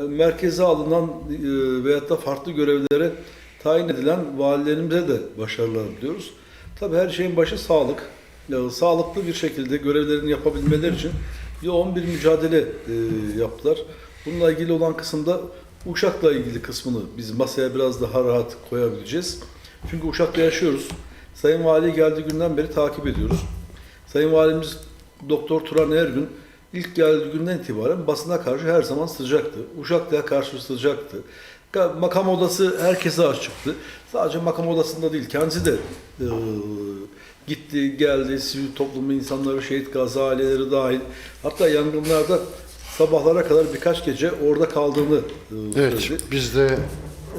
e, merkeze alınan e, veyahut da farklı görevlere tayin edilen valilerimize de başarılar diliyoruz. Tabii her şeyin başı sağlık. Ya, sağlıklı bir şekilde görevlerini yapabilmeleri için yoğun bir mücadele e, yaptılar. Bununla ilgili olan kısımda Uşak'la ilgili kısmını biz masaya biraz daha rahat koyabileceğiz. Çünkü Uşak'ta yaşıyoruz. Sayın Vali geldiği günden beri takip ediyoruz. Sayın Valimiz Doktor Turan Ergün ilk geldiği günden itibaren basına karşı her zaman sıcaktı. Uşaklı'ya karşı sıcaktı. Makam odası herkese açıktı. Sadece makam odasında değil, kendisi de e, gitti, geldi, sivil toplumu insanları, şehit gazi aileleri dahil. Hatta yangınlarda sabahlara kadar birkaç gece orada kaldığını e, Evet, söyledi. biz de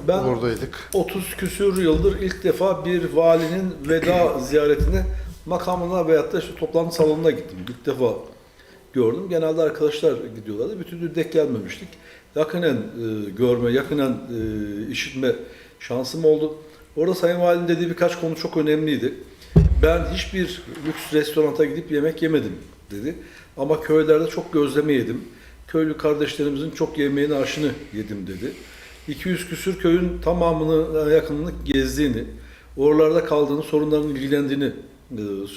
Ben oradaydık. 30 küsür yıldır ilk defa bir valinin veda ziyaretine makamına veyahut da işte toplantı salonuna gittim. İlk defa gördüm. Genelde arkadaşlar gidiyorlardı. Bir türlü denk gelmemiştik. Yakinen e, görme, yakinen e, işitme şansım oldu. Orada Sayın Valinin dediği birkaç konu çok önemliydi. Ben hiçbir lüks restoranta gidip yemek yemedim dedi. Ama köylerde çok gözleme yedim. Köylü kardeşlerimizin çok yemeğini aşını yedim dedi. 200 küsür köyün tamamını yakınını gezdiğini, oralarda kaldığını, sorunlarının ilgilendiğini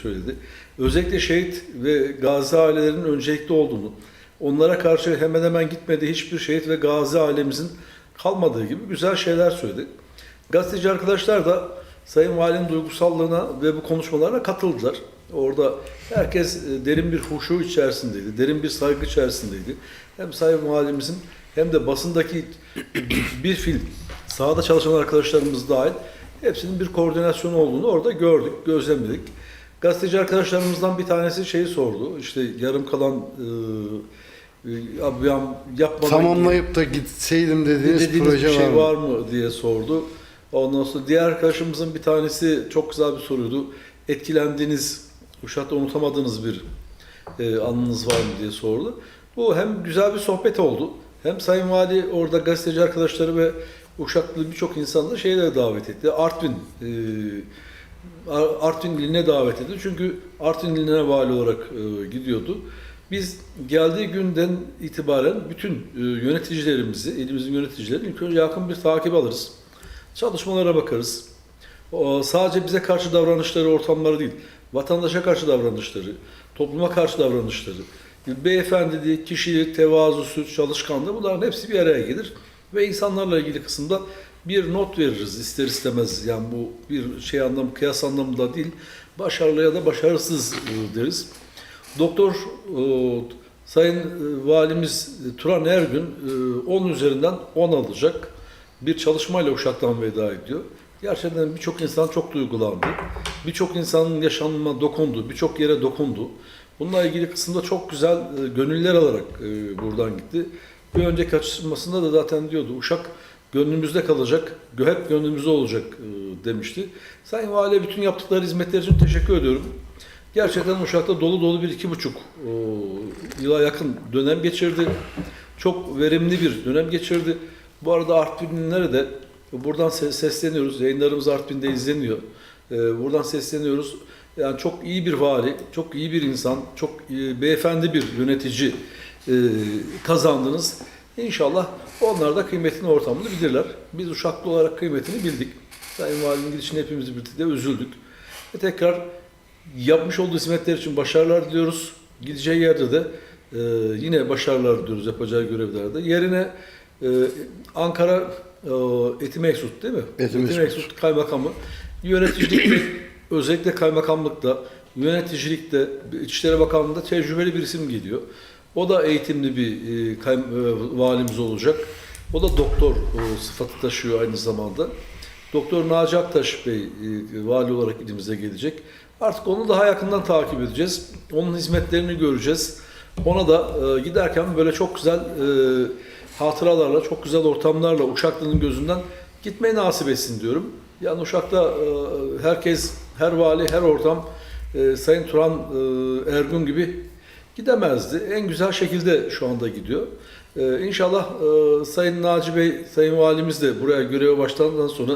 söyledi. Özellikle şehit ve gazi ailelerinin öncelikli olduğunu, onlara karşı hemen hemen gitmediği hiçbir şehit ve gazi ailemizin kalmadığı gibi güzel şeyler söyledi. Gazeteci arkadaşlar da Sayın Valinin duygusallığına ve bu konuşmalarına katıldılar. Orada herkes e, derin bir huşu içerisindeydi, derin bir saygı içerisindeydi. Hem Sayın Valimizin hem de basındaki bir fil, sahada çalışan arkadaşlarımız dahil hepsinin bir koordinasyonu olduğunu orada gördük, gözlemledik. Gazeteci arkadaşlarımızdan bir tanesi şeyi sordu. İşte yarım kalan e, e, abi ya yapmadan Tamamlayıp da gitseydim dediğiniz, dediğiniz proje bir şey var var mı? mı diye sordu. Ondan sonra diğer arkadaşımızın bir tanesi çok güzel bir soruydu. Etkilendiğiniz, Uşak'ta unutamadığınız bir e, anınız var mı diye sordu. Bu hem güzel bir sohbet oldu. Hem Sayın Vali orada gazeteci arkadaşları ve Uşaklı birçok insanı da şeylere davet etti. Artvin e, Ar- Artvin iline davet etti. Çünkü Artvin iline vali olarak e, gidiyordu. Biz geldiği günden itibaren bütün e, yöneticilerimizi, elimizin yöneticilerini ilk önce yakın bir takip alırız. Çalışmalara bakarız. O, sadece bize karşı davranışları, ortamları değil, vatandaşa karşı davranışları, topluma karşı davranışları, beyefendiliği, kişilik, tevazusu, çalışkanlığı bunların hepsi bir araya gelir. Ve insanlarla ilgili kısımda bir not veririz ister istemez. Yani bu bir şey anlamı, kıyas anlamında değil, başarılı ya da başarısız e, deriz. Doktor e, Sayın e, Valimiz Turan Ergün e, 10 üzerinden 10 alacak bir çalışmayla Uşak'tan veda ediyor. Gerçekten birçok insan çok duygulandı. Birçok insanın yaşamına dokundu, birçok yere dokundu. Bununla ilgili kısımda çok güzel gönüller alarak buradan gitti. Bir önceki açıklamasında da zaten diyordu Uşak gönlümüzde kalacak, hep gönlümüzde olacak e, demişti. Sayın Vali'ye bütün yaptıkları hizmetler için teşekkür ediyorum. Gerçekten Uşak'ta dolu dolu bir iki buçuk e, yıla yakın dönem geçirdi. Çok verimli bir dönem geçirdi. Bu arada Artvinlilere de buradan se- sesleniyoruz. Yayınlarımız Artvin'de izleniyor. E, buradan sesleniyoruz. Yani çok iyi bir vali, çok iyi bir insan, çok e, beyefendi bir yönetici e, kazandınız. İnşallah onlar da kıymetini ortamını bilirler. Biz Uşaklı olarak kıymetini bildik. Sayın Valinin gidişine hepimiz birlikte üzüldük. Ve tekrar yapmış olduğu hizmetler için başarılar diliyoruz. Gideceği yerde de e, yine başarılar diliyoruz yapacağı görevlerde. Yerine e, Ankara e, Eti Meksut değil mi? Eti Mesut. Meksut Kaymakamı yöneticilikte özellikle kaymakamlıkta yöneticilikte İçişleri Bakanlığı'nda tecrübeli bir isim geliyor. O da eğitimli bir e, kay- e, valimiz olacak. O da doktor e, sıfatı taşıyor aynı zamanda. Doktor Naci Aktaş Bey e, vali olarak ilimize gelecek. Artık onu daha yakından takip edeceğiz. Onun hizmetlerini göreceğiz. Ona da e, giderken böyle çok güzel e, hatıralarla, çok güzel ortamlarla Uşaklı'nın gözünden gitmeyi nasip etsin diyorum. Yani Uşak'ta e, herkes, her vali, her ortam e, Sayın Turan e, Ergun gibi gidemezdi. En güzel şekilde şu anda gidiyor. Ee, inşallah e, Sayın Naci Bey, Sayın Valimiz de buraya göreve başlandıktan sonra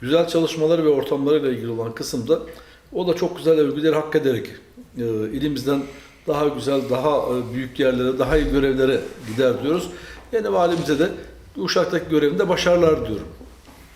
güzel çalışmaları ve ortamlarıyla ilgili olan kısımda o da çok güzel övgüleri hak ederek e, ilimizden daha güzel, daha e, büyük yerlere, daha iyi görevlere gider diyoruz. Yeni valimize de Uşak'taki görevinde başarılar diliyorum.